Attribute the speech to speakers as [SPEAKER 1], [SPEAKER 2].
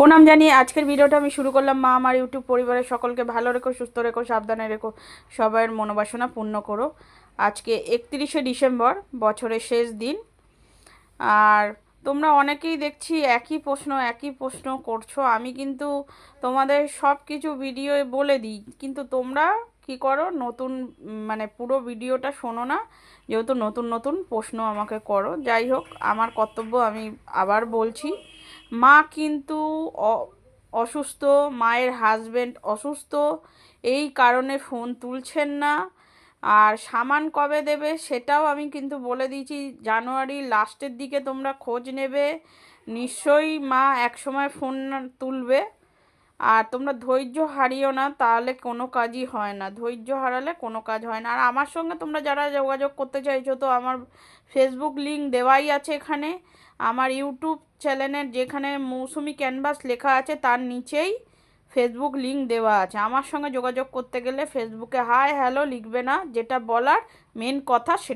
[SPEAKER 1] প্রণাম জানিয়ে আজকের ভিডিওটা আমি শুরু করলাম। মা, আমার ইউটিউব পরিবারের সকলকে ভালো রেখো, সুস্থ রেখো, সাবধানে রেখো। সবাইয়ের মনোবাসনা পূর্ণ করো। আজকে একত্রিশে ডিসেম্বর, বছরের শেষ দিন। আর তোমরা অনেকেই দেখছি একই প্রশ্ন একই প্রশ্ন করছ। আমি কিন্তু তোমাদের সব কিছু ভিডিও বলে দিই। কিন্তু তোমরা কি করো, নতুন মানে পুরো ভিডিওটা শোনো না। যেহেতু নতুন নতুন প্রশ্ন আমাকে করো। যাই হোক, আমার কর্তব্য আমি আবার বলছি। মা কিন্তু অসুস্থ, মায়ের হাজবেন্ড অসুস্থ, এই কারণে ফোন তুলছেন না। আর সামান কবে দেবে সেটাও আমি কিন্তু বলে দিয়েছি, জানুয়ারি লাস্টের দিকে তোমরা খোঁজ নেবে। নিশ্চয়ই মা একসময় ফোন তুলবে। আর তোমরা ধৈর্য হারিও না, তাহলে কোনো কাজই হয় না। ধৈর্য হারালে কোনো কাজ হয় না। আর আমার সঙ্গে তোমরা যারা যোগাযোগ করতে চাইছো, তো আমার ফেসবুক লিঙ্ক দেওয়াই আছে এখানে। আমার ইউটিউব চ্যানেলের যেখানে মৌসুমি ক্যানভাস লেখা আছে, তার নিচেই ফেসবুক লিঙ্ক দেওয়া আছে। আমার সঙ্গে যোগাযোগ করতে গেলে ফেসবুকে হাই হ্যালো লিখবে না। যেটা বলার মেন কথা সে